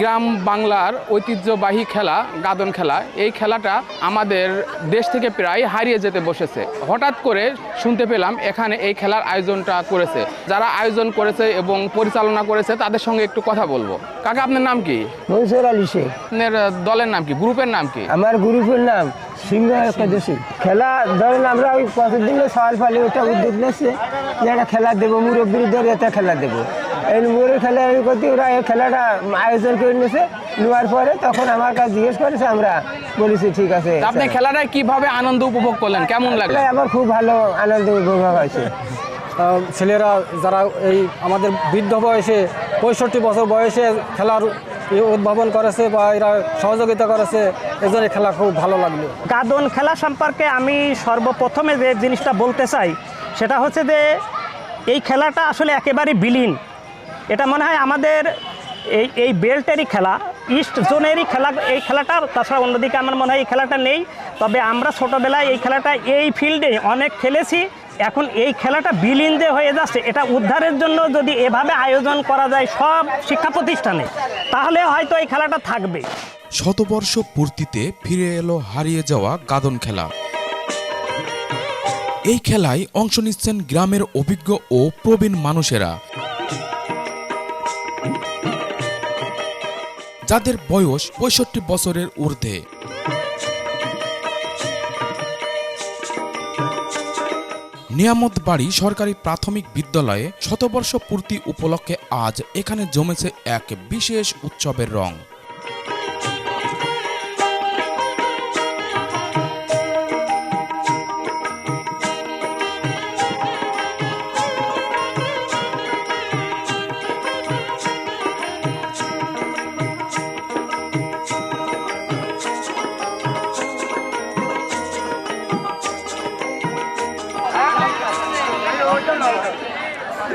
গ্রাম বাংলার ঐতিহ্যবাহী খেলা গাদন খেলা। এই খেলাটা আমাদের দেশ থেকে প্রায় হারিয়ে যেতে বসেছে। হঠাৎ করে শুনতে পেলাম এখানে এই খেলার আয়োজনটা করেছে। যারা আয়োজন করেছে এবং পরিচালনা করেছে তাদের সঙ্গে একটু কথা বলব। কাকা আপনার নাম কি? মনসুর আলী শেখ আপনার দলের নাম কি? গ্রুপের নাম কি? আমার গ্রুপের নাম সিংহ একাদশী। খেলা ধরেন আমরা ওই কতদিন সকাল ফালে ওটা উদ্যোগ নিচ্ছে যে একটা খেলা দেবো মুরব্বীদের এটা খেলা দেবো। এই মুরের খেলা করতে ওরা এই খেলাটা আয়োজন করে নিয়েছে। নেওয়ার পরে তখন আমার কাছে জিজ্ঞেস করেছে আমরা বলেছি ঠিক আছে আপনি খেলাটায় কীভাবে আনন্দ উপভোগ করলেন? কেমন লাগল? আমার খুব ভালো আনন্দ উপভোগ হয়েছে। ছেলেরা যারা এই আমাদের বৃদ্ধ বয়সে পঁয়ষট্টি বছর বয়সে খেলার উদ্ভাবন করেছে বা এরা সহযোগিতা করেছে এজন্য খেলা খুব ভালো লাগল। গাদন খেলা সম্পর্কে আমি সর্বপ্রথমে যে জিনিসটা বলতে চাই সেটা হচ্ছে যে এই খেলাটা আসলে একেবারে বিলীন। এটা মনে হয় আমাদের এই এই বেল্টেরই খেলা, ইস্ট জোনেরই খেলা, এই খেলাটা, তাছাড়া অন্যদিকে আমার মনে হয় এই খেলাটা নেই। তবে আমরা ছোটোবেলায় এই খেলাটা এই ফিল্ডে অনেক খেলেছি, এখন এই খেলাটা বিলীন যে হয়ে যাচ্ছে। এটা উদ্ধারের জন্য যদি এভাবে আয়োজন করা যায় সব শিক্ষা প্রতিষ্ঠানে, তাহলে হয়তো এই খেলাটা থাকবে। শতবর্ষ পূর্তিতে ফিরে এলো হারিয়ে যাওয়া গাদন খেলা। এই খেলায় অংশ নিচ্ছেন গ্রামের অভিজ্ঞ ও প্রবীণ মানুষেরা। যাদের বয়স পঁয়ষট্টি বছরের ঊর্ধ্বে। নিয়ামত বাড়ি সরকারি প্রাথমিক বিদ্যালয়ে শতবর্ষ পূর্তি উপলক্ষে আজ এখানে জমেছে এক বিশেষ উৎসবের রং।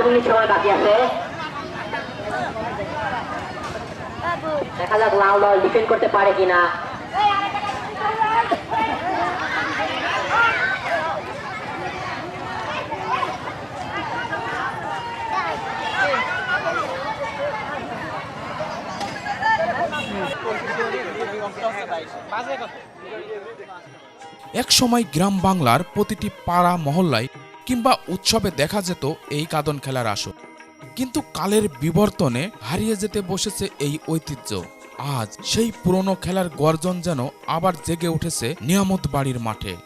চার মিনিট সময় দেখা যাক লাল দল ডিফেন্ড করতে পারে কিনা একসময় গ্রাম বাংলার প্রতিটি পাড়া মহল্লায় কিংবা উৎসবে দেখা যেত এই কাদন খেলার আসর। কিন্তু কালের বিবর্তনে হারিয়ে যেতে বসেছে এই ঐতিহ্য। আজ সেই পুরনো খেলার গর্জন যেন আবার জেগে উঠেছে নিয়ামত বাড়ির মাঠে।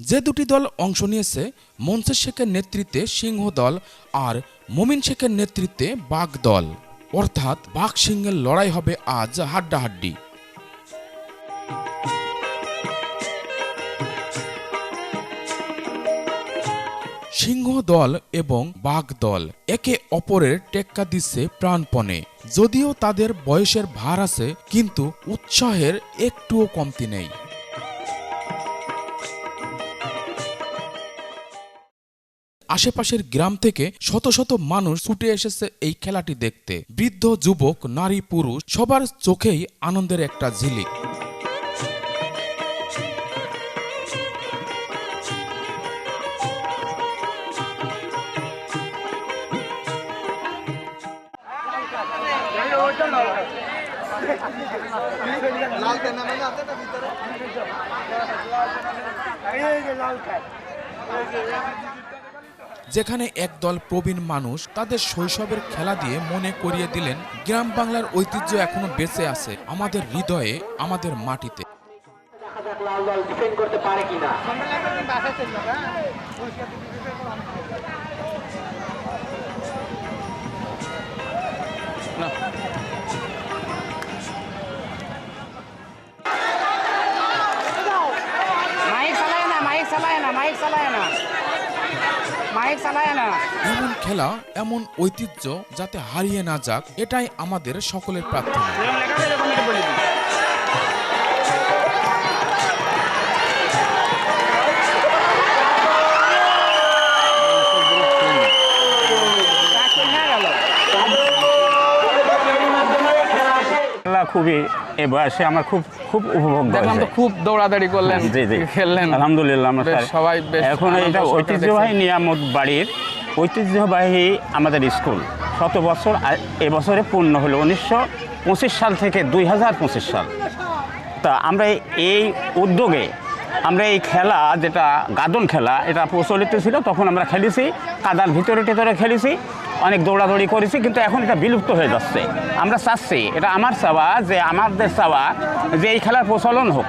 যে দুটি দল অংশ নিয়েছে মনসের শেখের নেতৃত্বে সিংহ দল আর মমিন শেখের নেতৃত্বে বাঘ দল। অর্থাৎ বাঘ সিংহের লড়াই হবে আজ হাড্ডাহাড্ডি। সিংহ দল এবং বাঘ দল একে অপরের টেক্কা দিচ্ছে প্রাণপণে। যদিও তাদের বয়সের ভার আছে, কিন্তু উৎসাহের একটুও কমতি নেই। আশেপাশের গ্রাম থেকে শত শত মানুষ ছুটে এসেছে এই খেলাটি দেখতে। বৃদ্ধ, যুবক, নারী, পুরুষ সবার চোখেই আনন্দের একটা ঝিলিক। যেখানে একদল প্রবীণ মানুষ তাদের শৈশবের খেলা দিয়ে মনে করিয়ে দিলেন, গ্রাম বাংলার ঐতিহ্য এখনও বেঁচে আছে আমাদের হৃদয়ে, আমাদের মাটিতে। লাল দল ডিফেন্ড করতে পারে কিনা। এমন খেলা এমন ঐতিহ্য যাতে হারিয়ে না যাক এটাই আমাদের সকলের প্রার্থনা। খেলা খুবই এ বয়সে আমার খুব খুব উপভোগ দেখলাম তো খুব দৌড়াদৌড়ি করলেন জি জি। খেললেন। আলহামদুলিল্লাহ আমরা সবাই এখন এটা ঐতিহ্যবাহী নিয়ামত বাড়ির ঐতিহ্যবাহী আমাদের স্কুল। শত বছর এবছরে পূর্ণ হলো উনিশশো পঁচিশ সাল থেকে দুই হাজার পঁচিশ সাল। তা আমরা এই উদ্যোগে আমরা এই খেলা যেটা গাদন খেলা এটা প্রচলিত ছিল তখন আমরা খেলেছি কাদার ভিতরে টেতরে খেলেছি। অনেক দৌড়াদৌড়ি করেছি কিন্তু এখন এটা বিলুপ্ত হয়ে যাচ্ছে। আমরা চাচ্ছি এটা আমার চাওয়া যে আমাদের চাওয়া যে এই খেলার প্রচলন হোক।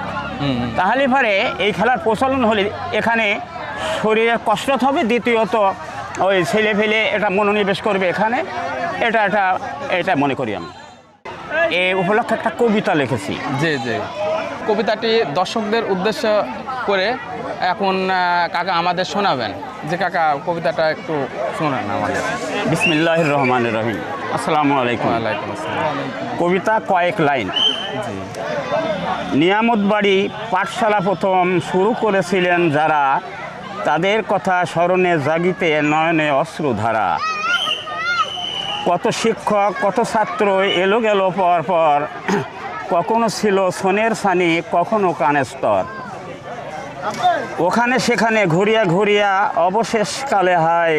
তাহলে পরে এই খেলার প্রচলন হলে এখানে শরীরের কসরত হবে দ্বিতীয়ত ওই ছেলে ফেলে এটা মনোনিবেশ করবে এখানে। এটা এটা এটা মনে করি আমি। এই উপলক্ষে একটা কবিতা লিখেছি। জি জি। কবিতাটি দর্শকদের উদ্দেশ্য করে এখন কাকা আমাদের শোনাবেন। যে কাকা কবিতাটা একটু শোনান আমাদের। বিসমিল্লাহ রহমান রহিম। আসসালামু আলাইকুম। ওয়ালাইকুম আসসালাম। কবিতা কয়েক লাইন। নিয়ামত বাড়ি পাঠশালা প্রথম শুরু করেছিলেন যারা তাদের কথা স্মরণে জাগিতে নয়নে অশ্রুধারা। কত শিক্ষক কত ছাত্র এলো গেল পর পর কখনো ছিল সোনের সানি কখনো কানের স্তর। ওখানে সেখানে ঘুরিয়া ঘুরিয়া অবশেষকালে হয়,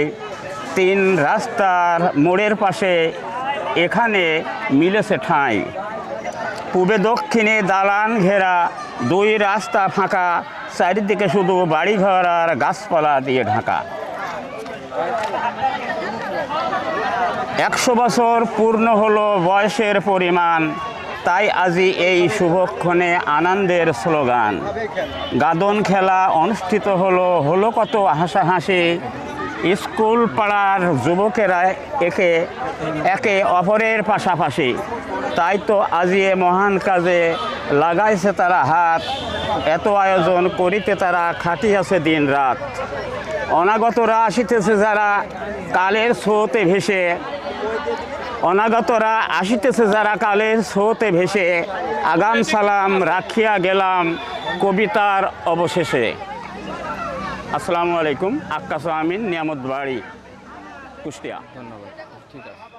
তিন রাস্তার মোড়ের পাশে এখানে মিলেছে ঠাঁই। পূবে দক্ষিণে দালান ঘেরা, দুই রাস্তা ফাঁকা, চারিদিকে শুধু বাড়িঘর আর গাছপালা দিয়ে ঢাকা। একশো বছর পূর্ণ হলো বয়সের পরিমাণ তাই আজি এই শুভক্ষণে আনন্দের স্লোগান। গাদন খেলা অনুষ্ঠিত হলো হলো কত হাসাহাসি। স্কুল পাড়ার যুবকেরা একে একে অপরের পাশাপাশি। তাই তো আজি এ মহান কাজে লাগাইছে তারা হাত। এত আয়োজন করিতে তারা খাটিয়াছে দিন রাত। অনাগতরা আসিতেছে যারা, কালের স্রোতে ভেসে। অনাগতরা আসিতেছে যারা কালের স্রোতে ভেসে। আগাম সালাম রাখিয়া গেলাম কবিতার অবশেষে। আসসালামু আলাইকুম, আক্কাস আমিন নিয়ামত বাড়ি কুষ্টিয়া। ধন্যবাদ। ঠিক আছে।